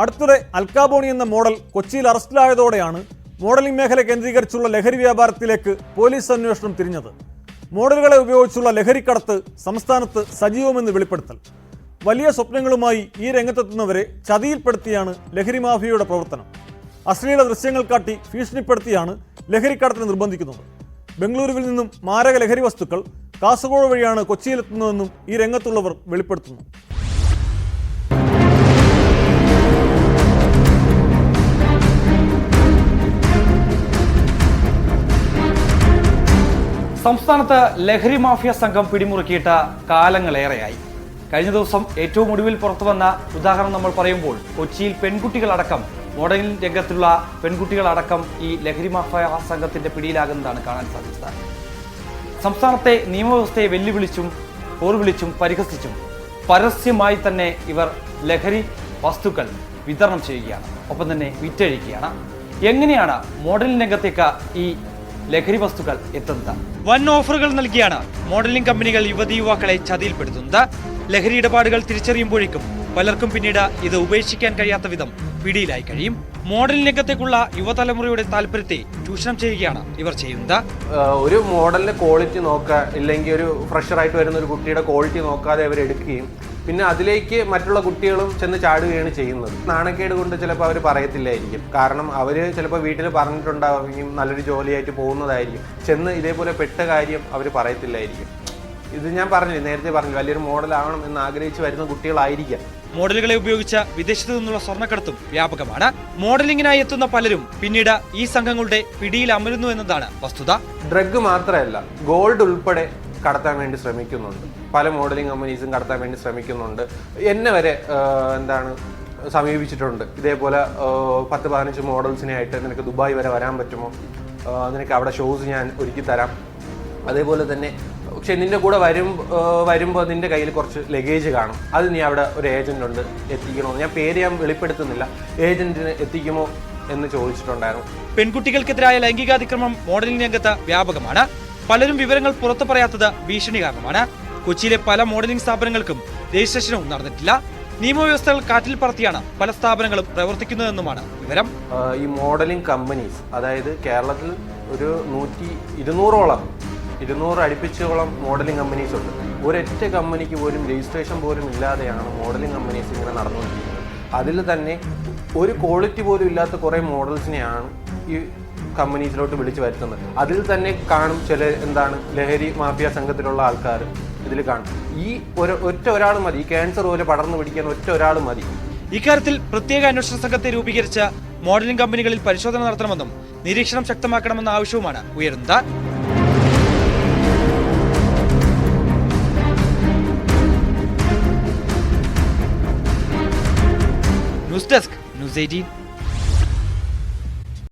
അടുത്തിടെ അൽക്കാബോണി എന്ന മോഡൽ കൊച്ചിയിൽ അറസ്റ്റിലായതോടെയാണ് മോഡലിംഗ് മേഖല കേന്ദ്രീകരിച്ചുള്ള ലഹരി വ്യാപാരത്തിലേക്ക് പോലീസ് അന്വേഷണം തിരിഞ്ഞത്. മോഡലുകളെ ഉപയോഗിച്ചുള്ള ലഹരിക്കടത്ത് സംസ്ഥാനത്ത് സജീവമെന്ന് വെളിപ്പെടുത്തൽ. വലിയ സ്വപ്നങ്ങളുമായി ഈ രംഗത്തെത്തുന്നവരെ ചതിയിൽപ്പെടുത്തിയാണ് ലഹരി മാഫിയയുടെ പ്രവർത്തനം. അശ്ലീല ദൃശ്യങ്ങൾ കാട്ടി ഭീഷണിപ്പെടുത്തിയാണ് ലഹരിക്കടത്തിന് നിർബന്ധിക്കുന്നത്. ബംഗളൂരുവിൽ നിന്നും മാരക ലഹരി വസ്തുക്കൾ കാസർഗോഡ് വഴിയാണ് കൊച്ചിയിലെത്തുന്നതെന്നും ഈ രംഗത്തുള്ളവർ വെളിപ്പെടുത്തുന്നു. സംസ്ഥാനത്ത് ലഹരി മാഫിയ സംഘം പിടിമുറുക്കിയിട്ട കാലങ്ങളേറെയായി. കഴിഞ്ഞ ദിവസം ഏറ്റവും ഒടുവിൽ പുറത്തുവന്ന ഉദാഹരണം നമ്മൾ പറയുമ്പോൾ കൊച്ചിയിൽ പെൺകുട്ടികളടക്കം മോഡലിംഗ് രംഗത്തുള്ള പെൺകുട്ടികളടക്കം ഈ ലഹരി മാഫിയ സംഘത്തിന്റെ പിടിയിലാകുന്നതാണ് കാണാൻ സാധിച്ചത്. സംസ്ഥാനത്തെ നിയമവ്യവസ്ഥയെ വെല്ലുവിളിച്ചും പോർവിളിച്ചും പരിഹസിച്ചും പരസ്യമായി തന്നെ ഇവർ ലഹരി വസ്തുക്കൾ വിതരണം ചെയ്യുകയാണ്. ഒപ്പം തന്നെ വിറ്റഴിക്കുകയാണ്. എങ്ങനെയാണ് മോഡലിംഗ് രംഗത്തേക്ക് ഈ ലഹരി വസ്തുക്കൾ എത്തുന്നത്. വൻ ഓഫറുകൾ നൽകിയാണ് മോഡലിംഗ് കമ്പനികൾ യുവതി യുവാക്കളെ ചതിയിൽപ്പെടുത്തുന്നത്. ലഹരി ഇടപാടുകൾ തിരിച്ചറിയുമ്പോഴേക്കും പലർക്കും പിന്നീട് ഇത് ഉപേക്ഷിക്കാൻ കഴിയാത്ത വിധം പിടിയിലായി കഴിയും. മോഡലിംഗ് രംഗത്തേക്കുള്ള യുവതലമുറയുടെ താല്പര്യത്തെ ചൂഷണം ചെയ്യുകയാണ് ഇവർ ചെയ്യുന്നത്. ഒരു മോഡലിന്റെ ക്വാളിറ്റി നോക്കുക ഇല്ലെങ്കിൽ ഒരു ഫ്രഷറായിട്ട് വരുന്ന ഒരു കുട്ടിയുടെ ക്വാളിറ്റി നോക്കാതെ അവർ എടുക്കുകയും പിന്നെ അതിലേക്ക് മറ്റുള്ള കുട്ടികളും ചെന്ന് ചാടുകയാണ് ചെയ്യുന്നത്. നാണക്കേട് കൊണ്ട് ചിലപ്പോൾ അവർ പറയത്തില്ലായിരിക്കും. കാരണം അവർ ചിലപ്പോൾ വീട്ടിൽ പറഞ്ഞിട്ടുണ്ടാവുകയും നല്ലൊരു ജോലിയായിട്ട് പോകുന്നതായിരിക്കും. ചെന്ന് ഇതേപോലെ പെട്ട കാര്യം അവർ പറയത്തില്ലായിരിക്കും. ഇത് ഞാൻ പറഞ്ഞില്ലേ നേരത്തെ പറഞ്ഞു വലിയൊരു മോഡലാവണം എന്ന് ആഗ്രഹിച്ച് വരുന്ന കുട്ടികളായിരിക്കാം. മോഡലുകളെ ഉപയോഗിച്ച വിദേശത്തു നിന്നുള്ള സ്വർണക്കടത്തും വ്യാപകമാണ്. മോഡലിങ്ങിനായി എത്തുന്ന പലരും പിന്നീട് ഈ സംഘങ്ങളുടെ പിടിയിൽ അമരുന്നു എന്നതാണ് വസ്തുത. ഡ്രഗ് മാത്രമല്ല ഗോൾഡ് ഉൾപ്പെടെ കടത്താൻ വേണ്ടി ശ്രമിക്കുന്നുണ്ട്. പല മോഡലിംഗ് കമ്പനീസും കടത്താൻ വേണ്ടി ശ്രമിക്കുന്നുണ്ട്. എന്നെ വരെ എന്താണ് സമീപിച്ചിട്ടുണ്ട്. ഇതേപോലെ പത്ത് പതിനഞ്ച് മോഡൽസിനെ ആയിട്ട് നിനക്ക് ദുബായ് വരെ വരാൻ പറ്റുമോ? നിനക്ക് അവിടെ ഷോസ് ഞാൻ ഒരുക്കി തരാം. അതേപോലെ തന്നെ പക്ഷെ നിന്റെ കൂടെ വരും വരുമ്പോൾ നിന്റെ കയ്യിൽ കുറച്ച് ലഗേജ് കാണും. അത് നീ അവിടെ ഒരു ഏജന്റ് ഉണ്ട് എത്തിക്കണോ? ഞാൻ പേര് ഞാൻ വെളിപ്പെടുത്തുന്നില്ല. ഏജന്റിന് എത്തിക്കുമോ എന്ന് ചോദിച്ചിട്ടുണ്ടായിരുന്നു. പെൺകുട്ടികൾക്കെതിരായ ലൈംഗികാതിക്രമം മോഡലിംഗ് രംഗത്ത് വ്യാപകമാണ്. പലരും വിവരങ്ങൾ പുറത്തു പറയാത്തത് ഭീഷണി കാരണമാണ്. കൊച്ചിയിലെ പല മോഡലിംഗ് സ്ഥാപനങ്ങൾക്കും രജിസ്ട്രേഷനും നടന്നിട്ടില്ല. നിയമവ്യവസ്ഥകൾ കാറ്റിൽ പറത്തിയാണ് പല സ്ഥാപനങ്ങളും പ്രവർത്തിക്കുന്നതെന്നുമാണ് വിവരം. ഈ മോഡലിംഗ് കമ്പനീസ് അതായത് കേരളത്തിൽ ഒരു നൂറ്റി ഇരുന്നൂറോളം ഇരുന്നൂറ് അടുപ്പിച്ചോളം മോഡലിംഗ് കമ്പനീസ് ഉണ്ട്. ഒരൊറ്റ കമ്പനിക്ക് പോലും രജിസ്ട്രേഷൻ പോലും ഇല്ലാതെയാണ് മോഡലിംഗ് കമ്പനീസ് ഇങ്ങനെ നടന്നുകൊണ്ടിരിക്കുന്നത്. അതിൽ തന്നെ ഒരു ക്വാളിറ്റി പോലും ഇല്ലാത്ത കുറേ മോഡൽസിനെയാണ് ഈ കമ്പനീസിലോട്ട് വിളിച്ചു വരുത്തുന്നത്. അതിൽ തന്നെ കാണും ചില എന്താണ് ലഹരി മാഫിയ സംഘത്തിലുള്ള ആൾക്കാർ. ഇതിൽ കാണും. ഈ ഒരു ഒറ്റ ഒരാൾ മതി. ഈ ക്യാൻസർ പോലെ പടർന്നു പിടിക്കാൻ ഒറ്റ ഒരാൾ മതി. ഇക്കാര്യത്തിൽ പ്രത്യേക അന്വേഷണ സംഘത്തെ രൂപീകരിച്ച മോഡലിംഗ് കമ്പനികളിൽ പരിശോധന നടത്തണമെന്നും നിരീക്ഷണം ശക്തമാക്കണമെന്ന ആവശ്യവുമാണ് ഉയരുന്നത്. News desk news eighteen.